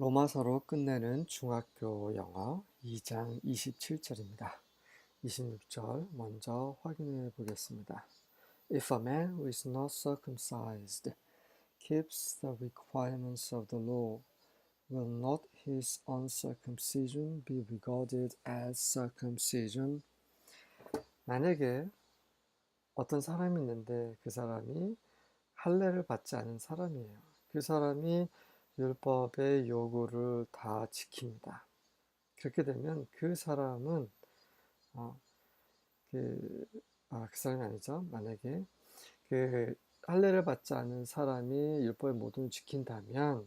로마서로 끝내는 중학교 영어 2장 27절입니다. 26절 먼저 확인해 보겠습니다. If a man who is not circumcised keeps the requirements of the law, will not his uncircumcision be regarded as circumcision? 만약에 어떤 사람이 있는데 그 사람이 할례를 받지 않은 사람이에요. 그 사람이 율법의 요구를 다 지킵니다. 그렇게 되면 그 사람은 어, 그, 아, 그 사람이 아니죠. 만약에 그 할례를 받지 않은 사람이 율법의 모든 걸 지킨다면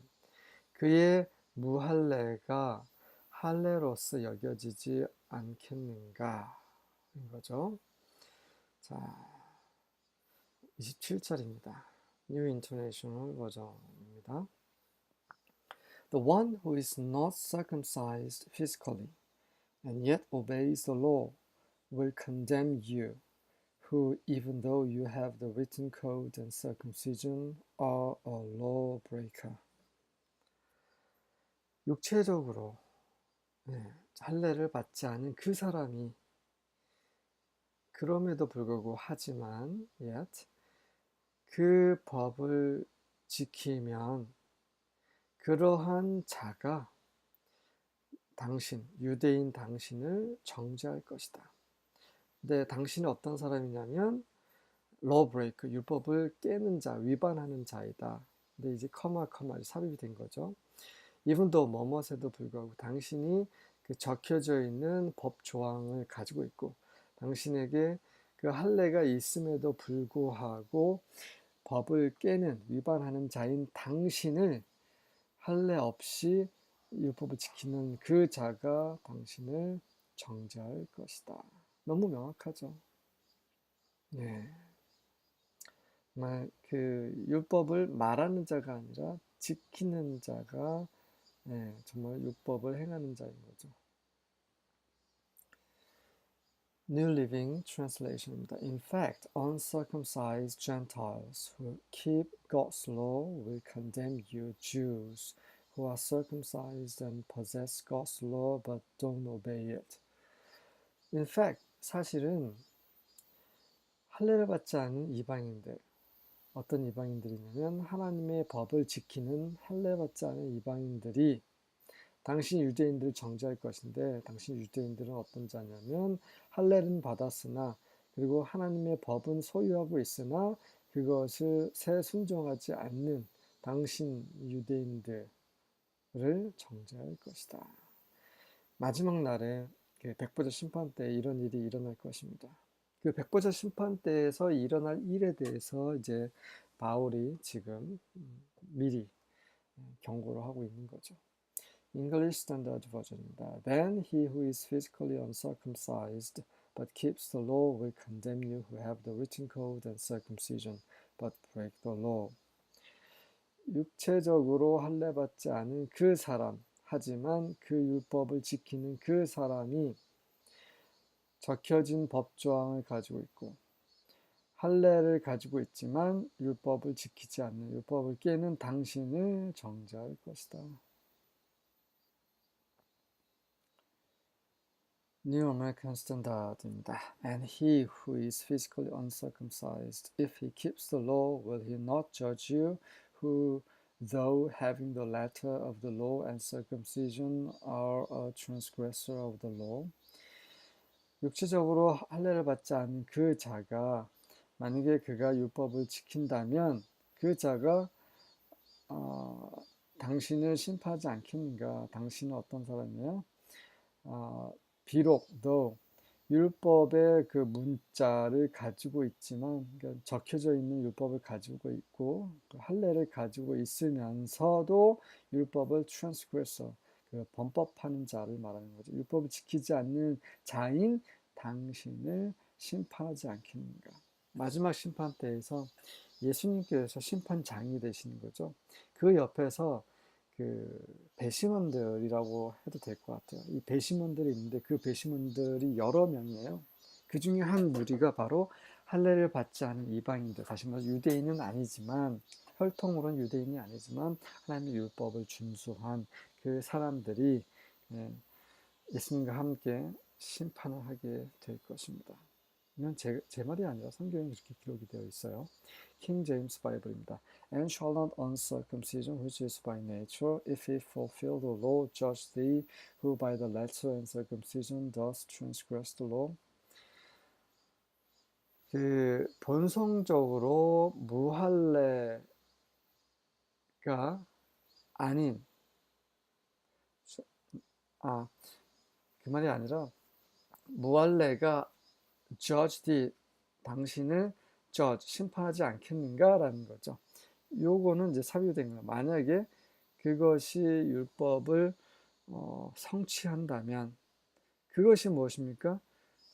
그의 무할례가 할례로서 여겨지지 않겠는가? 인 거죠. 자, 27절입니다. New International 버전입니다. The one who is not circumcised physically and yet obeys the law will condemn you, who, even though you have the written code and circumcision, are a lawbreaker. 육체적으로 네, 할례를 받지 않은 그 사람이 그럼에도 불구하고 하지만 yet 그 법을 지키면 그러한 자가 당신, 유대인 당신을 정죄할 것이다. 근데 당신은 어떤 사람이냐면 lawbreaker, 율법을 깨는 자, 위반하는 자이다. 근데 이제 커마 커마 삽입이 된 거죠. though 뭐뭇에도 불구하고 당신이 그 적혀져 있는 법 조항을 가지고 있고 당신에게 그 할례가 있음에도 불구하고 법을 깨는 위반하는 자인 당신을 할례 없이 율법을 지키는 그 자가 당신을 정죄할 것이다. 너무 명확하죠. 네. 정말 그 율법을 말하는 자가 아니라 지키는 자가 네, 정말 율법을 행하는 자인 거죠. New Living Translation입니다. In fact, uncircumcised Gentiles who keep God's law will condemn you Jews who are circumcised and possess God's law but don't obey it. In fact, 사실은 할례를 받지 않은 이방인들, 어떤 이방인들이냐면 하나님의 법을 지키는 할례 받지 않은 이방인들이 당신 유대인들을 정죄할 것인데 당신 유대인들은 어떤 자냐면 할례는 받았으나 그리고 하나님의 법은 소유하고 있으나 그것을 새 순종하지 않는 당신 유대인들을 정죄할 것이다. 마지막 날에 그 백보자 심판 때 이런 일이 일어날 것입니다. 그 백보자 심판 때에서 일어날 일에 대해서 이제 바울이 지금 미리 경고를 하고 있는 거죠. English Standard Version입니다. Then he who is physically uncircumcised but keeps the law will condemn you who have the written code and circumcision but break the law. 육체적으로 할례 받지 않은 그 사람 하지만 그 율법을 지키는 그 사람이 적혀진 법 조항을 가지고 있고 할례를 가지고 있지만 율법을 지키지 않는 율법을 깨는 당신을 정죄할 것이다. New American Standard입니다. And he who is physically uncircumcised, if he keeps the law, will he not judge you, who, though having the letter of the law and circumcision, are a transgressor of the law? 육체적으로 할례를 받지 않은 그 자가 만약에 그가 율법을 지킨다면 그 자가 어, 당신을 심판하지 않겠는가? 당신은 어떤 사람이에요? 어, 비록 너 율법의 그 문자를 가지고 있지만 그러니까 적혀져 있는 율법을 가지고 있고 그 할례를 가지고 있으면서도 율법을 트랜스그레서 그 범법하는 자를 말하는 거죠. 율법을 지키지 않는 자인 당신을 심판하지 않겠는가. 마지막 심판 때에서 예수님께서 심판장이 되시는 거죠. 그 옆에서 그 배심원들이라고 해도 될 것 같아요. 이 배심원들이 있는데 그 배심원들이 여러 명이에요. 그 중에 한 무리가 바로 할례를 받지 않은 이방인들, 다시 말해서 유대인은 아니지만 혈통으로는 유대인이 아니지만 하나님의 율법을 준수한 그 사람들이 예, 예수님과 함께 심판을 하게 될 것입니다. 이건 제, 제 말이 아니라 성경에 그렇게 기록이 되어 있어요. 킹 제임스 바이블입니다. And shall not uncircumcision which is by nature, if he fulfill the law, judge thee, who by the letter and circumcision does transgress the law? 그 본성적으로 무할례가 아닌 아그 말이 아니라 무할례가 judge the 당신을 judge 심판하지 않겠는가 라는 거죠. 요거는 이제 삽입된 거예요. 만약에 그것이 율법을 어, 성취한다면 그것이 무엇입니까?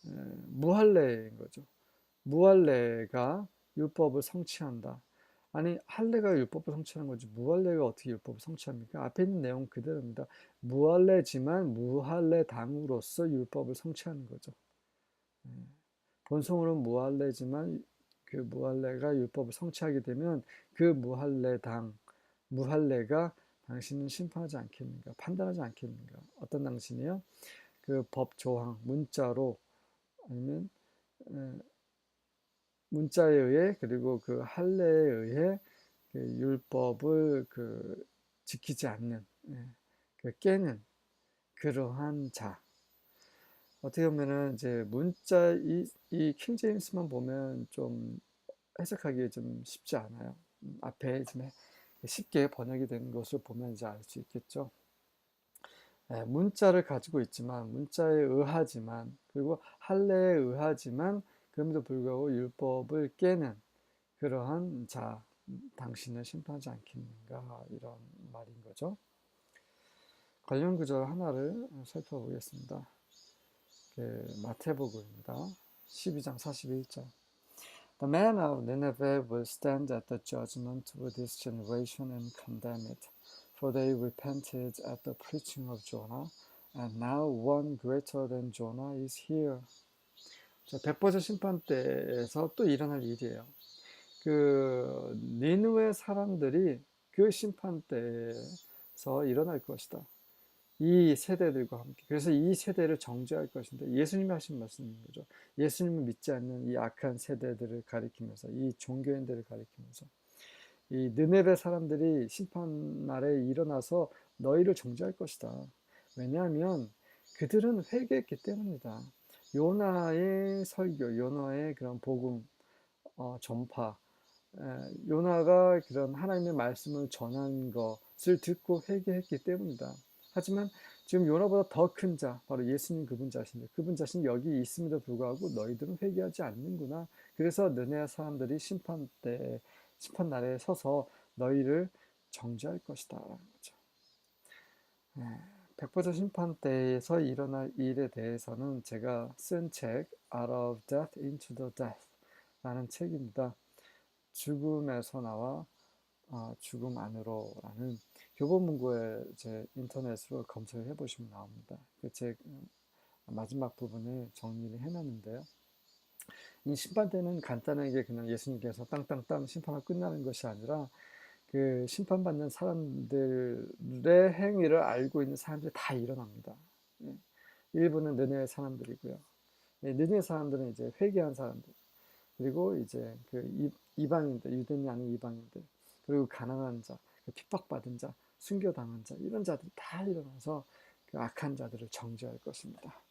에, 무할례인 거죠. 무할례가 율법을 성취한다. 아니 할례가 율법을 성취하는 거지 무할례가 어떻게 율법을 성취합니까? 앞에 있는 내용 그대로입니다. 무할례지만 무할례 당으로서 율법을 성취하는 거죠. 본성으로는 무할례지만 그 무할례가 율법을 성취하게 되면 그 무할례당 무할례가 당신은 심판하지 않겠는가 판단하지 않겠는가 어떤 당신이요? 그 법 조항 문자로 아니면 문자에 의해 그리고 그 할례에 의해 그 율법을 그 지키지 않는 예, 그 깨는 그러한 자 어떻게 보면은 이제 문자 이, 이 킹제임스만 보면 좀 해석하기 좀 쉽지 않아요. 음, 앞에 좀 쉽게 번역이 된 것을 보면 이제 알 수 있겠죠. 예, 문자를 가지고 있지만 문자에 의하지만 그리고 할례에 의하지만 그럼에도 불구하고 율법을 깨는 그러한 자 당신을 심판하지 않겠는가 이런 말인 거죠. 관련 구절 하나를 살펴보겠습니다. 그 마태복음입니다. 12장 41절. The man of Nineveh will stand at the judgment with this generation and condemn it, for they repented at the preaching of Jonah, and now one greater than Jonah is here. 자, 백보자 심판 때에서 또 일어날 일이에요. 그 니누의 사람들이 그 심판 때에서 일어날 것이다. 이 세대들과 함께. 그래서 이 세대를 정죄할 것인데 예수님이 하신 말씀인 거죠. 예수님을 믿지 않는 이 악한 세대들을 가리키면서 이 종교인들을 가리키면서 이 느네베 사람들이 심판 날에 일어나서 너희를 정죄할 것이다. 왜냐하면 그들은 회개했기 때문이다. 요나의 설교, 요나의 그런 복음 어, 전파, 에, 요나가 그런 하나님의 말씀을 전한 것을 듣고 회개했기 때문이다. 하지만 지금 요나보다 더 큰 자, 바로 예수님 그분 자신들, 그분 자신 여기 있음에도 불구하고 너희들은 회개하지 않는구나. 그래서 너네 사람들이 심판 때, 심판 날에 서서 너희를 정죄할 것이다. 라는 거죠. 네, 백보자 심판 때에서 일어날 일에 대해서는 제가 쓴 책, Out of Death into the Death 라는 책입니다. 죽음에서 나와 어, 죽음 안으로라는 교보문고에 제 인터넷으로 검색을 해보시면 나옵니다. 그책 마지막 부분을 정리를 해놨는데요. 이 심판 때는 간단하게 그냥 예수님께서 땅땅땅 심판을 끝나는 것이 아니라 그 심판받는 사람들의 행위를 알고 있는 사람들이 다 일어납니다. 예. 일부는 느네 사람들이고요. 예, 느네 사람들은 이제 회개한 사람들, 그리고 이제 그 이방인들, 유대인이 아닌 이방인들, 그리고 가난한 자, 그 핍박받은 자, 순교당한 자 이런 자들이 다 일어나서 그 악한 자들을 정죄할 것입니다.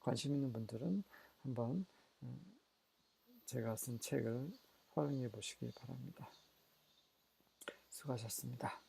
관심 있는 분들은 한번 음, 제가 쓴 책을 활용해 보시기 바랍니다. 수고하셨습니다.